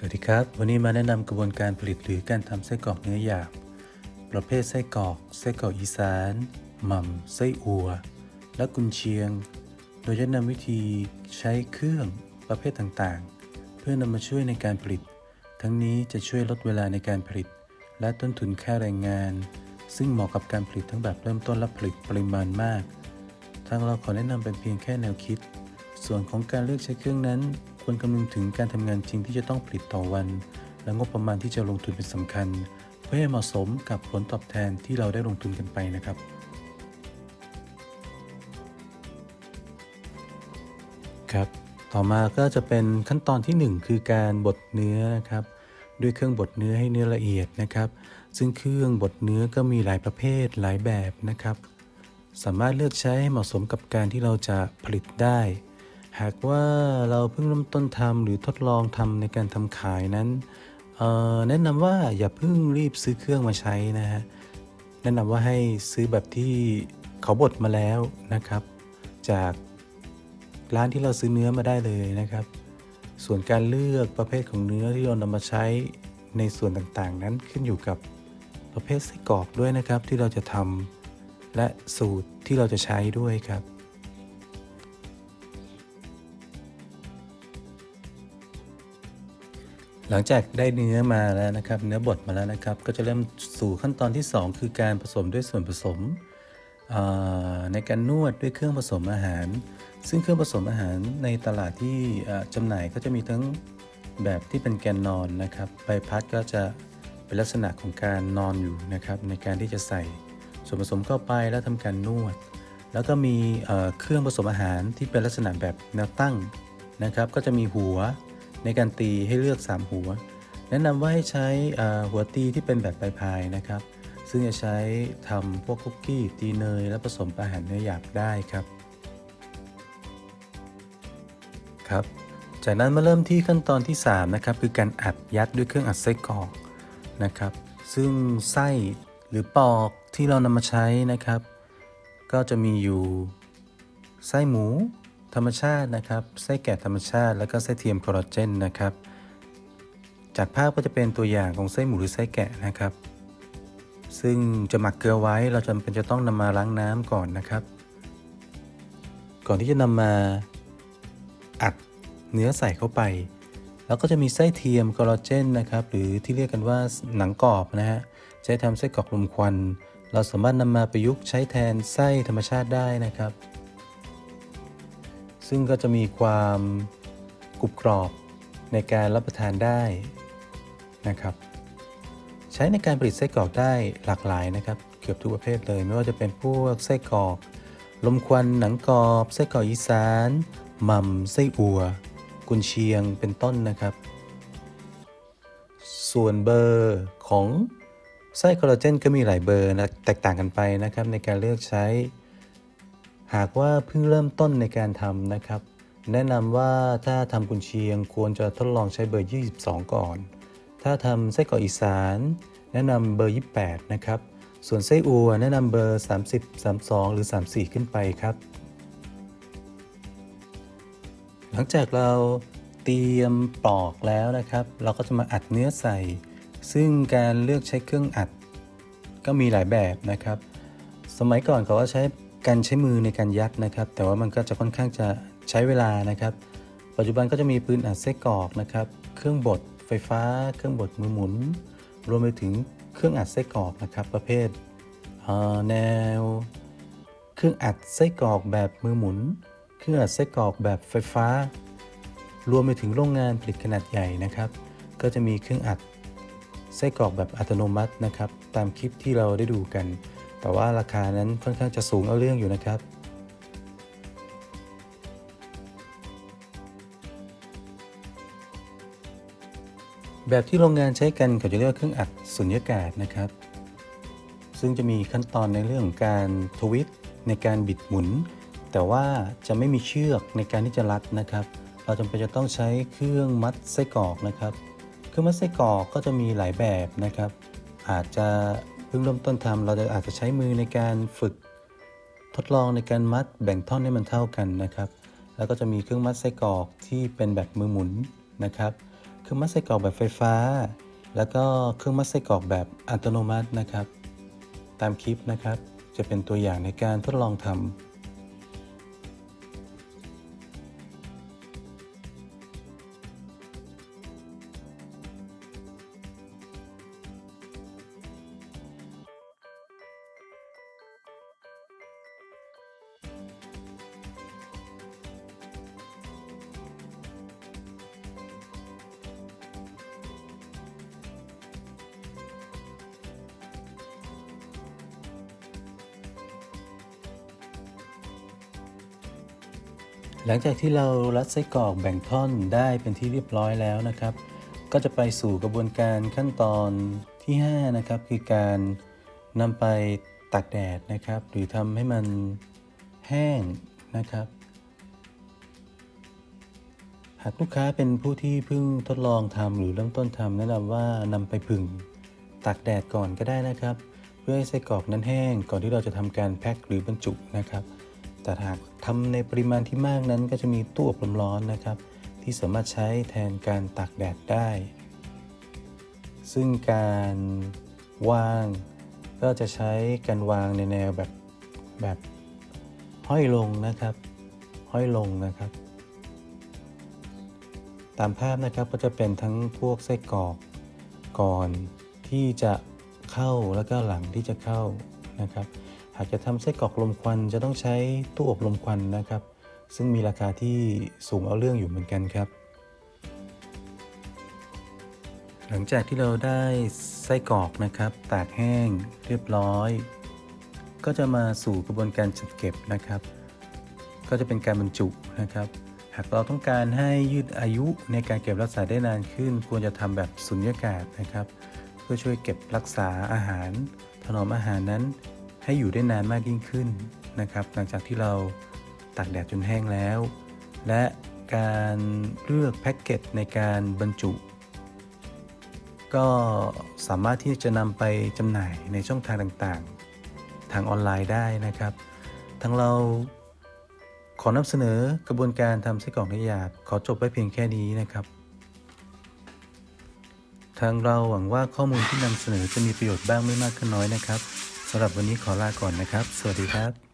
สวัสดีครับ วันนี้มาแนะนำกระบวนการผลิตหรือการทำไส้กรอกเนื้อหยาบ ประเภทไส้กรอก ไส้กรอกอีสานหม่ำไส้อัว และกุนเชียง โดยจะนำวิธีใช้เครื่องประเภทต่างๆ เพื่อนำมาช่วยในการผลิต ทั้งนี้จะช่วยลดเวลาในการผลิต และต้นทุนค่าแรงงาน ซึ่งเหมาะกับการผลิตทั้งแบบเริ่มต้นและผลิตปริมาณมาก ทางเราขอแนะนำเป็นเพียงแค่แนวคิด ส่วนของการเลือกใช้เครื่องนั้น ควรคำนึงถึงการทำงานจริงที่จะต้องผลิตต่อวัน และงบประมาณที่จะลงทุนเป็นสำคัญ เพื่อให้เหมาะสมกับผลตอบแทนที่เราได้ลงทุนกันไปนะครับ ครับ ต่อมาก็จะเป็นขั้นตอนที่ 1 คือการบดเนื้อนะครับ ด้วยเครื่องบดเนื้อให้เนื้อละเอียดนะครับ ซึ่งเครื่องบดเนื้อก็มีหลายประเภทหลายแบบนะครับ สามารถเลือกใช้ให้เหมาะสมกับการที่เราจะผลิตได้ หากว่าเราเพิ่งเริ่มต้นทำหรือทดลองทำในการทำขายนั้นแนะนำว่าอย่าเพิ่งรีบซื้อเครื่องมาใช้นะฮะแนะนำว่าให้ซื้อแบบที่เขาบดมาแล้วนะครับ จากร้านที่เราซื้อเนื้อมาได้เลยนะครับ ส่วนการเลือกประเภทของเนื้อที่เรานำมาใช้ในส่วนต่างๆ นั้นขึ้นอยู่กับประเภทไส้กรอกด้วยนะครับที่เราจะทำและสูตรที่เราจะใช้ด้วยครับ หลังจากได้เนื้อมาแล้วนะครับ เนื้อบดมาแล้วนะครับ ก็จะเริ่มสู่ขั้นตอนที่ 2 คือการผสมด้วยส่วนผสมในการนวดด้วยเครื่องผสมอาหาร ซึ่งเครื่องผสมอาหารในตลาดที่อ่าจำหน่ายก็จะมีทั้งแบบที่เป็นแกนนอนนะครับใบพัดก็จะเป็นลักษณะของการนอนอยู่นะครับในการที่จะใส่ส่วนผสมเข้าไปแล้วทำการนวด แล้วก็มีเครื่องผสมอาหารที่เป็นลักษณะแบบแนวตั้งนะครับ ก็จะมีหัว ในการตีให้เลือก 3 หัว แนะนำว่าให้ใช้หัวตีที่เป็นแบบปลายพายนะครับ ซึ่งจะใช้ทำพวกคุกกี้ตีเนย และผสมอาหารเนื้อหยาบได้ครับครับ จากนั้นมาเริ่มที่ขั้นตอนที่ 3 นะครับ คือการอัดยัดด้วยเครื่องอัดไส้กรอกนะครับ ซึ่งไส้หรือปอกที่เรานำมาใช้นะครับ ก็จะมีอยู่ไส้หมู ธรรมชาตินะครับไส้แกะธรรมชาติ แล้วก็ไส้เทียมคอลลาเจนนะครับ จากภาพก็จะเป็นตัวอย่างของไส้หมูหรือไส้แกะนะครับ ซึ่งจะหมักเกลือไว้เราจำเป็นจะต้องนำมาล้างน้ำก่อนนะครับ ก่อนที่จะนำมาอัดเนื้อใส่เข้าไป แล้วก็จะมีไส้เทียมคอลลาเจนนะครับ หรือที่เรียกกันว่าหนังกรอบนะฮะใช้ทำไส้กรอกลมควัน เราสามารถนำมาประยุกต์ใช้แทนไส้ธรรมชาติได้นะครับ ซึ่งก็จะมีความกรุบกรอบในการรับประทานได้นะครับ ใช้ในการผลิตไส้กรอกได้หลากหลายนะครับ เกือบทุกประเภทเลย ไม่ว่าจะเป็นพวกไส้กรอก ลมควันหนังกรอบไส้กรอกอีสานหม่ำไส้อัวกุนเชียงเป็นต้นนะครับ ส่วนเบอร์ของไส้คอลลาเจนก็มีหลายเบอร์นะแตกต่างกันไปนะครับในการเลือกใช้ หากว่าเพิ่งเริ่มต้นในการทำนะครับ แนะนำว่าถ้าทำกุนเชียงควรจะทดลองใช้เบอร์ 22 ก่อน ถ้าทำไส้กรอกอีสาน แนะนำเบอร์ 28 นะครับ ส่วนไส้อัวแนะนำเบอร์ 30 32 หรือ 34 ขึ้นไปครับ หลังจากเราเตรียมปอกแล้วนะครับ เราก็จะมาอัดเนื้อใส่ ซึ่งการเลือกใช้เครื่องอัด ก็มีหลายแบบนะครับ สมัยก่อนเขาก็ใช้ การใช้มือในการยัดนะครับ แต่ว่ามันก็จะค่อนข้างจะใช้เวลานะครับ ปัจจุบันก็จะมีปืนอัดไส้กรอกนะครับ เครื่องบดไฟฟ้า เครื่องบดมือหมุน รวมไปถึงเครื่องอัดไส้กรอกนะครับ ประเภทเแนว เครื่องอัดไส้กรอกแบบมือหมุน เครื่องอัดไส้กรอกแบบไฟฟ้า รวมไปถึงโรงงานผลิตขนาดใหญ่นะครับ ก็จะมีเครื่องอัดไส้กรอกแบบอัตโนมัตินะครับ ตามคลิปที่เราได้ดูกัน แต่ว่าราคานั้นค่อนข้างจะสูงเอาเรื่องอยู่นะครับ แบบที่โรงงานใช้กันเขาจะเรียกว่าเครื่องอัดสุญญากาศนะครับ ซึ่งจะมีขั้นตอนในเรื่องของการทวิตในการบิดหมุน แต่ว่าจะไม่มีเชือกในการที่จะรัดนะครับ เราจำเป็นจะต้องใช้เครื่องมัดไส้กรอกนะครับ เครื่องมัดไส้กรอกก็จะมีหลายแบบนะครับ อาจจะ เพิ่งเริ่มต้นทำเราจะอาจจะใช้มือในการฝึกทดลองในการมัดแบ่งท่อนให้มันเท่ากันนะครับ แล้วก็จะมีเครื่องมัดไส้กรอกที่เป็นแบบมือหมุนนะครับ เครื่องมัดไส้กรอกแบบไฟฟ้า แล้วก็เครื่องมัดไส้กรอกแบบอัตโนมัตินะครับ ตามคลิปนะครับ จะเป็นตัวอย่างในการทดลองทำ หลังจากที่เรารัดไส้กรอกแบ่งท่อนได้เป็นที่เรียบร้อยแล้วนะครับ ก็จะไปสู่กระบวนการขั้นตอนที่ 5 นะครับ คือการนำไปตากแดดนะครับ หรือทำให้มันแห้งนะครับ หากลูกค้าเป็นผู้ที่เพิ่งทดลองทำหรือเริ่มต้นทำแนะนำว่านำไปผึ่งตากแดดก่อนก็ได้นะครับ เพื่อให้ไส้กรอกนั้นแห้งก่อนที่เราจะทำการแพ็คหรือบรรจุนะครับ แต่หากทำในปริมาณที่มากนั้นก็จะมีตู้อบลมร้อนนะครับ ที่สามารถใช้แทนการตากแดดได้ ซึ่งการวางก็จะใช้การวางในแนวแบบแบบห้อยลงนะครับ ห้อยลงนะครับ ตามภาพนะครับก็จะเป็นทั้งพวกไส้กรอกก่อนที่จะเข้าแล้วก็หลังที่จะเข้านะครับ หากจะทำไส้กรอกลมควันจะต้องใช้ตู้อบลมควันนะครับ ซึ่งมีราคาที่สูงเอาเรื่องอยู่เหมือนกันครับ หลังจากที่เราได้ไส้กรอกนะครับ ตากแห้งเรียบร้อย ก็จะมาสู่กระบวนการจัดเก็บนะครับ ก็จะเป็นการบรรจุนะครับ หากเราต้องการให้ยืดอายุในการเก็บรักษาได้นานขึ้น ควรจะทำแบบสุญญากาศนะครับ เพื่อช่วยเก็บรักษาอาหาร ถนอมอาหารนั้น ให้อยู่ได้นานมากยิ่งขึ้นนะครับ หลังจากที่เราตากแดดจนแห้งแล้ว และการเลือกแพ็กเกจในการบรรจุ ก็สามารถที่จะนำไปจำหน่ายในช่องทางต่างๆ ทางออนไลน์ได้นะครับทั้งเราขอนำเสนอกระบวนการทำไส้กรอกเนื้อหยาบขอจบไว้เพียงแค่นี้นะครับ ทางเราหวังว่าข้อมูลที่นำเสนอจะมีประโยชน์บ้างไม่มากก็น้อยนะครับ สำหรับวันนี้ขอลาก่อนนะครับ สวัสดีครับ